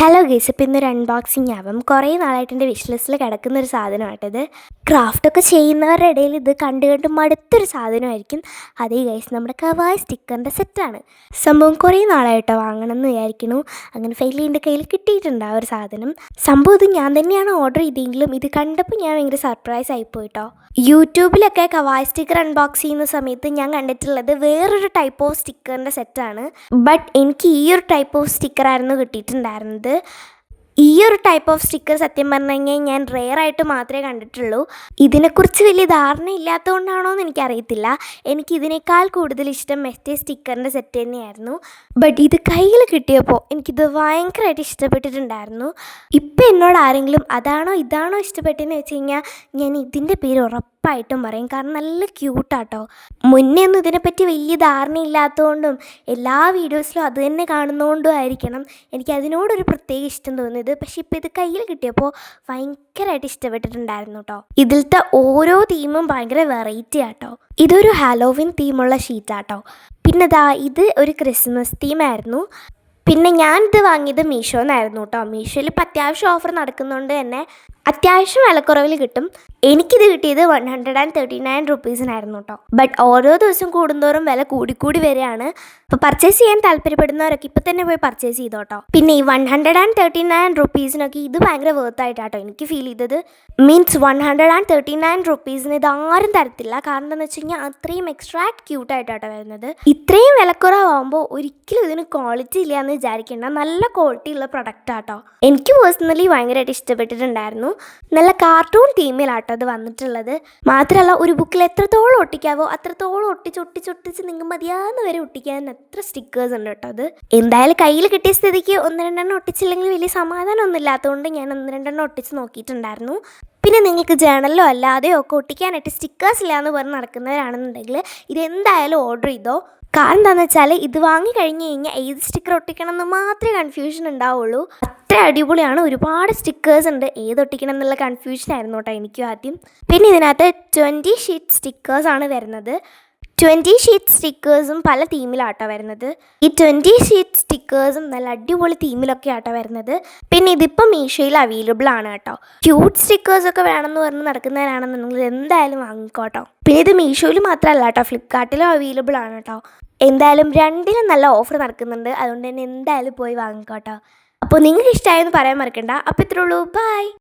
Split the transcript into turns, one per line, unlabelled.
Hello guys ഇപ്പം ഇന്നൊരു unboxing ആവും. കുറേ നാളായിട്ട് എന്റെ വിഷ് കിടക്കുന്ന ഒരു സാധനമായിട്ടത് ക്രാഫ്റ്റൊക്കെ ചെയ്യുന്നവരുടെ ഇടയിൽ ഇത് കണ്ട് കണ്ട് മടുത്തൊരു സാധനമായിരിക്കും. അതേ ഗൈസ് നമ്മുടെ കവായ് സ്റ്റിക്കറിന്റെ സെറ്റാണ് സംഭവം കുറേ നാളായിട്ടോ വാങ്ങണം എന്ന് വിചാരിക്കണു അങ്ങനെ ഫെയിലി എന്റെ കയ്യിൽ കിട്ടിയിട്ടുണ്ട് ആ ഒരു സാധനം. സംഭവം ഇത് ഞാൻ തന്നെയാണ് ഓർഡർ ചെയ്തെങ്കിലും ഇത് കണ്ടപ്പോൾ ഞാൻ ഭയങ്കര സർപ്രൈസ് ആയിപ്പോയിട്ടോ യൂട്യൂബിലൊക്കെ കവായ് സ്റ്റിക്കർ അൺബോക്സ് ചെയ്യുന്ന സമയത്ത് ഞാൻ കണ്ടിട്ടുള്ളത് വേറൊരു ടൈപ്പ് ഓഫ് സ്റ്റിക്കറിന്റെ സെറ്റാണ് ബട്ട് എനിക്ക് ഈ ഒരു ടൈപ്പ് ഓഫ് സ്റ്റിക്കറായിരുന്നു കിട്ടിയിട്ടുണ്ടായിരുന്നത്. வந்து ഈ ഒരു ടൈപ്പ് ഓഫ് സ്റ്റിക്കർ സത്യം പറഞ്ഞു കഴിഞ്ഞാൽ ഞാൻ റെയർ ആയിട്ട് മാത്രമേ കണ്ടിട്ടുള്ളൂ. ഇതിനെക്കുറിച്ച് വലിയ ധാരണ ഇല്ലാത്തതുകൊണ്ടാണോ എന്ന് എനിക്കറിയത്തില്ല. എനിക്ക് ഇതിനേക്കാൾ കൂടുതൽ ഇഷ്ടം മെസ്റ്റേ സ്റ്റിക്കറിന്റെ സെറ്റ് തന്നെയായിരുന്നു. ബട്ട് ഇത് കയ്യിൽ കിട്ടിയപ്പോൾ എനിക്കിത് ഭയങ്കരമായിട്ട് ഇഷ്ടപ്പെട്ടിട്ടുണ്ടായിരുന്നു. ഇപ്പം എന്നോട് ആരെങ്കിലും അതാണോ ഇതാണോ ഇഷ്ടപ്പെട്ടതെന്ന് വെച്ച് കഴിഞ്ഞാൽ ഞാൻ ഇതിന്റെ പേര് ഉറപ്പായിട്ടും പറയും. കാരണം നല്ല ക്യൂട്ടാട്ടോ മുന്നേ ഒന്നും ഇതിനെപ്പറ്റി വലിയ ധാരണ ധാരണയില്ലാത്തതുകൊണ്ടും എല്ലാ വീഡിയോസിലും അത് തന്നെ കാണുന്നതുകൊണ്ടും ആയിരിക്കണം. എനിക്ക് അതിനോടൊരു പ്രത്യേക ഇഷ്ടം തോന്നിയത് പക്ഷെ ഇപ്പം ഇത് കയ്യിൽ കിട്ടിയപ്പോൾ ഭയങ്കരമായിട്ട് ഇഷ്ടപ്പെട്ടിട്ടുണ്ടായിരുന്നു കേട്ടോ ഇതിലത്തെ ഓരോ തീമും ഭയങ്കര വെറൈറ്റി ആട്ടോ. ഇതൊരു ഹാലോവിൻ തീമുള്ള ഷീറ്റാട്ടോ പിന്നെ ദാ ഇത് ഒരു ക്രിസ്മസ് തീമായിരുന്നു പിന്നെ ഞാനിത് വാങ്ങിയത് മീഷോന്നായിരുന്നു കേട്ടോ മീഷോയിൽ ഇപ്പം അത്യാവശ്യം ഓഫർ നടക്കുന്നതുകൊണ്ട് തന്നെ. അത്യാവശ്യം വിലക്കുറവിൽ കിട്ടും. എനിക്കിത് കിട്ടിയത് one hundred and thirty nine റുപ്പീസിനായിരുന്നു കേട്ടോ ബട്ട് ഓരോ ദിവസം കൂടുന്തോറും വില കൂടിക്കൂടി വരികയാണ്. അപ്പോൾ പർച്ചേസ് ചെയ്യാൻ താല്പര്യപ്പെടുന്നവരൊക്കെ ഇപ്പം തന്നെ പോയി പർച്ചേസ് ചെയ്തോ കേട്ടോ പിന്നെ ഈ one hundred and thirty nine റുപ്പീസിനൊക്കെ ഇത് ഭയങ്കര വേർത്തായിട്ടാട്ടോ എനിക്ക് ഫീൽ ചെയ്തത്. Means one hundred and thirty nine റുപ്പീസിന് ഇത് ആരും തരത്തില്ല. കാരണം എന്താണെന്ന് വെച്ച് കഴിഞ്ഞാൽ അത്രയും എക്സ്ട്രാ ക്യൂട്ടായിട്ടാട്ടോ വരുന്നത്. ഇത്രയും വിലക്കുറവാകുമ്പോൾ ഒരിക്കലും ഇതിന് ക്വാളിറ്റി ഇല്ല എന്ന് വിചാരിക്കേണ്ട. നല്ല ക്വാളിറ്റി ഉള്ള പ്രൊഡക്റ്റ് ആട്ടോ. എനിക്ക് പേഴ്സണലി ഭയങ്കരമായിട്ട് ഇഷ്ടപ്പെട്ടിട്ടുണ്ടായിരുന്നു. നല്ല കാർട്ടൂൺ തീമിലാട്ടോ അത് വന്നിട്ടുള്ളത്. മാത്രമല്ല ഒരു ബുക്കിൽ എത്രത്തോളം ഒട്ടിക്കാവോ അത്രത്തോളം ഒട്ടിച്ച് ഒട്ടിച്ച് ഒട്ടിച്ച് നിങ്ങൾ മതിയാകുന്ന വരെ ഒട്ടിക്കാൻ എത്ര സ്റ്റിക്കേഴ്സ് ഉണ്ട് കേട്ടോ അത്. എന്തായാലും കയ്യിൽ കിട്ടിയ സ്ഥിതിക്ക് ഒന്ന് രണ്ടെണ്ണം ഒട്ടിച്ചില്ലെങ്കിൽ വലിയ സമാധാനം ഒന്നും ഇല്ലാത്തതുകൊണ്ട് ഞാൻ ഒന്ന് രണ്ടെണ്ണം ഒട്ടിച്ച് നോക്കിയിട്ടുണ്ടായിരുന്നു. പിന്നെ നിങ്ങൾക്ക് ജേണലിലോ അല്ലാതെയോ ഒക്കെ ഒട്ടിക്കാനായിട്ട് സ്റ്റിക്കേഴ്സ് ഇല്ല എന്ന് പറഞ്ഞ് നടക്കുന്നവരാണെന്നുണ്ടെങ്കിൽ ഇതെന്തായാലും ഓർഡർ ചെയ്തോ. കാരണം എന്താണെന്ന് വെച്ചാൽ ഇത് വാങ്ങി കഴിഞ്ഞ് കഴിഞ്ഞാൽ ഏത് സ്റ്റിക്കർ ഒട്ടിക്കണം എന്ന് മാത്രമേ കൺഫ്യൂഷൻ ഉണ്ടാവുള്ളൂ. അത്ര അടിപൊളിയാണ്. ഒരുപാട് സ്റ്റിക്കേഴ്സ് ഉണ്ട്. ഏത് ഒട്ടിക്കണം എന്നുള്ള കൺഫ്യൂഷൻ ആയിരുന്നു കേട്ടോ എനിക്കും ആദ്യം. പിന്നെ ഇതിനകത്ത് ട്വന്റി ഷീറ്റ് സ്റ്റിക്കേഴ്സ് ആണ് വരുന്നത്. ട്വന്റി ഷീറ്റ് സ്റ്റിക്കേഴ്സും പല തീമിലാട്ടോ വരുന്നത്. ഈ ട്വന്റി ഷീറ്റ് സ്റ്റിക്കേഴ്സും നല്ല അടിപൊളി തീമിലൊക്കെ ആട്ടോ വരുന്നത്. പിന്നെ ഇതിപ്പോൾ മീഷോയിൽ അവൈലബിൾ ആണ് കേട്ടോ. ക്യൂട്ട് സ്റ്റിക്കേഴ്സൊക്കെ വേണമെന്ന് പറഞ്ഞ് നടക്കുന്നതിനാണെന്നുണ്ടെങ്കിൽ എന്തായാലും വാങ്ങിക്കോട്ടോ പിന്നെ ഇത് മീഷോയിൽ മാത്രമല്ല കേട്ടോ. ഫ്ലിപ്കാർട്ടിലും അവൈലബിൾ ആണ് കേട്ടോ. എന്തായാലും രണ്ടിലും നല്ല ഓഫർ നടക്കുന്നുണ്ട്. അതുകൊണ്ട് തന്നെ എന്തായാലും പോയി വാങ്ങിക്കോട്ടോ അപ്പോൾ നിങ്ങൾക്ക് ഇഷ്ടമായെന്ന് പറയാൻ മറക്കണ്ട. അപ്പോൾ ഇത്രേ ഉള്ളൂ. ബൈ